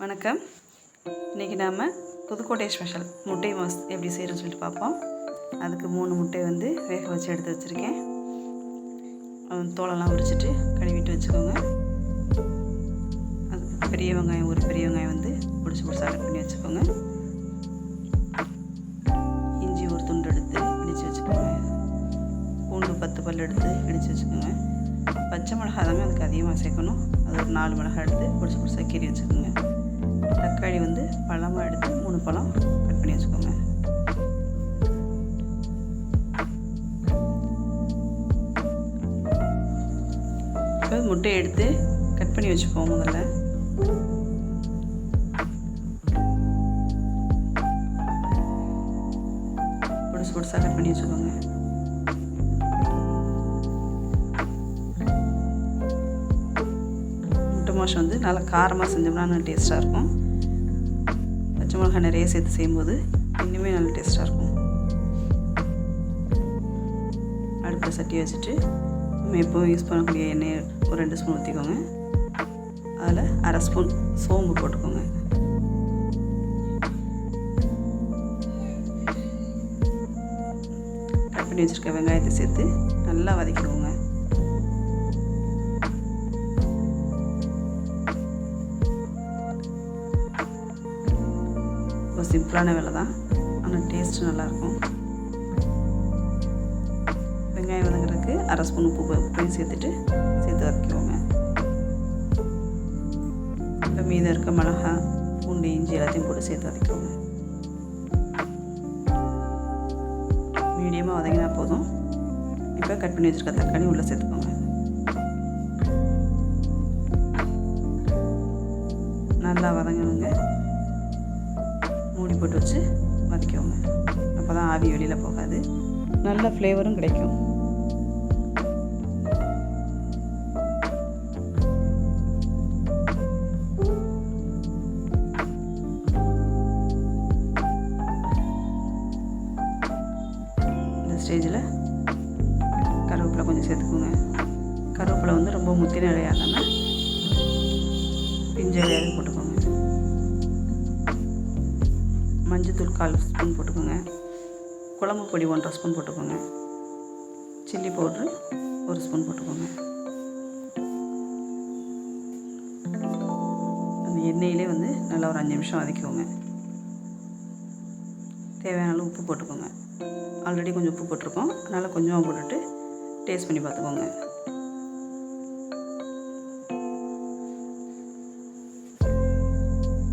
வணக்கம். இன்றைக்கி நாம் புதுக்கோட்டை ஸ்பெஷல் முட்டை மாஸ் எப்படி செய்கிறோன்னு சொல்லிட்டு பார்ப்போம். அதுக்கு மூணு முட்டை வந்து வேக வச்சு எடுத்து வச்சுருக்கேன். தோலெல்லாம் உரிச்சிட்டு கழுவிட்டு வச்சுக்கோங்க. அதுக்கு பெரிய வெங்காயம் ஒரு பெரிய வெங்காயம் வந்து பிடிச்சி பிடிச்சா கட் பண்ணி வச்சுக்கோங்க. இஞ்சி ஒரு துண்டு எடுத்து இடித்து வச்சுக்கோங்க. பூண்டு பத்து பல் எடுத்து இடித்து வச்சுக்கோங்க. பச்சை மிளகா தாங்க அதுக்கு அதிகமாக சேர்க்கணும். அது ஒரு நாலு மிளகா எடுத்து பிடிச்சி பிடிச்சா கீறி வச்சுக்கோங்க. தக்காளி வந்து பழமாக எடுத்து மூணு பழம் கட் பண்ணி வச்சுக்கோங்க. இப்போ முட்டையை எடுத்து கட் பண்ணி வச்சுப்போம் முதல்ல. பொடிசு பொடிசாக கட் பண்ணி வச்சுக்கோங்க. மாஷம் வந்து நல்லா காரமாக செஞ்சோம்னா நல்லா டேஸ்ட்டாக இருக்கும். பச்சை மிளகாய் நிறைய சேர்த்து செய்யும்போது இன்னுமே நல்ல டேஸ்ட்டாக இருக்கும். அடுப்பில் சட்டி வச்சுட்டு நம்ம எப்போவும் யூஸ் பண்ணக்கூடிய எண்ணெயை ஒரு ரெண்டு ஸ்பூன் ஊற்றிக்கோங்க அதில் அரை ஸ்பூன் சோம்பு போட்டுக்கோங்க. கட் பண்ணி வச்சுருக்க வெங்காயத்தை சேர்த்து நல்லா வதக்கிடுவோங்க. ரொம்ப சிம்பிளான வேலை தான். ஆனால் டேஸ்ட் நல்லாயிருக்கும். வெங்காயம் வதங்குறதுக்கு அரை ஸ்பூன் உப்பு உப்பையும் சேர்த்துட்டு சேர்த்து வதக்கிக்கோங்க. இப்போ மீதம் இருக்க மிளகா பூண்டு இஞ்சி எல்லாத்தையும் போட்டு சேர்த்து வதக்கிக்கோங்க. மீடியமாக வதங்கினா போதும். இப்போ கட் பண்ணி வச்சுருக்க தக்காளி உள்ளே சேர்த்துக்கோங்க. நல்லா வதங்கணுங்க. மூடி போட்டு வச்சு வதக்கிக்கோங்க அப்போ தான் ஆவி வெளியில் போகாது. நல்ல ஃப்ளேவரும் கிடைக்கும். இந்த ஸ்டேஜில் கருவேப்பிலை கொஞ்சம் சேர்த்துக்கோங்க. கருவேப்பிலை வந்து ரொம்ப முத்தின இலையாகாமல் பிஞ்ச இலையாவே போட்டுக்கோங்க. மஞ்சத்தூள் கால் ஸ்பூன் போட்டுக்கோங்க. குழம்பு பொடி ஒன்றரை ஸ்பூன் போட்டுக்கோங்க. சில்லி பவுட்ரு ஒரு ஸ்பூன் போட்டுக்கோங்க. அந்த எண்ணெயிலே வந்து நல்லா ஒரு அஞ்சு நிமிஷம் வதக்கிக்கோங்க. தேவையான அளவு உப்பு போட்டுக்கோங்க. ஆல்ரெடி கொஞ்சம் உப்பு போட்டிருக்கோம். அதனால் கொஞ்சமாக போட்டுட்டு டேஸ்ட் பண்ணி பார்த்துக்கோங்க.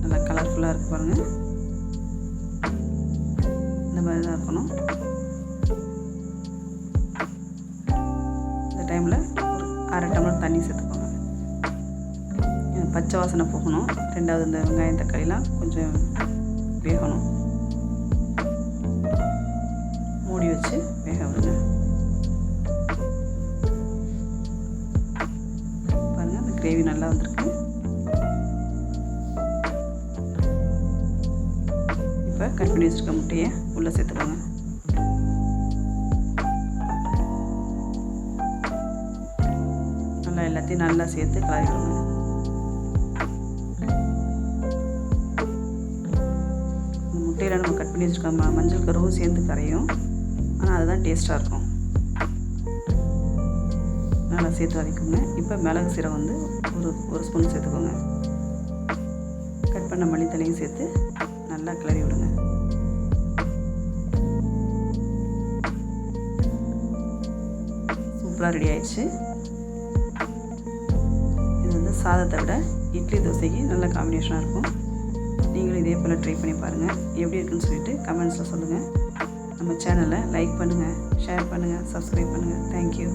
நல்லா கலர்ஃபுல்லாக இருக்குது பாருங்கள் மாதிரி தான் இருக்கணும். இந்த டைமில் ஒரு அரை டம்ளர் தண்ணி சேர்த்துக்கோங்க. பச்சை வாசனை போகணும். ரெண்டாவது இந்த வெங்காயம் தக்காளிலாம் கொஞ்சம் வேகணும். மூடி வச்சு வேக விடுங்க. பாருங்கள் அந்த கிரேவி நல்லா வந்திருக்கு. இப்போ கட் பண்ணி வச்சுருக்க முட்டையை உள்ளே சேர்த்துக்கோங்க. நல்லா எல்லாத்தையும் நல்லா சேர்த்து கலரிடுங்க. முட்டையில் நம்ம கட் பண்ணி வச்சுருக்க மஞ்சள் கருவும் சேர்ந்து கரையும். ஆனால் அதுதான் டேஸ்ட்டாக இருக்கும். நல்லா சேர்த்து வதக்குங்க. இப்போ மிளகு சீரகம் வந்து ஒரு ஒரு ஸ்பூன் சேர்த்துக்கோங்க. கட் பண்ண மல்லித்தலையும் சேர்த்து நல்லா கிளறி விடுங்க. சூப்பராக ரெடி ஆயிடுச்சு. இது வந்து சாதத்தை விட இட்லி தோசைக்கு நல்ல காம்பினேஷனாக இருக்கும். நீங்களும் இதே போல் ட்ரை பண்ணி பாருங்கள் எப்படி இருக்குன்னு சொல்லிட்டு கமெண்ட்ஸில் சொல்லுங்கள் நம்ம சேனலை லைக் பண்ணுங்கள் ஷேர் பண்ணுங்கள் சப்ஸ்கிரைப் பண்ணுங்கள் தேங்க்யூ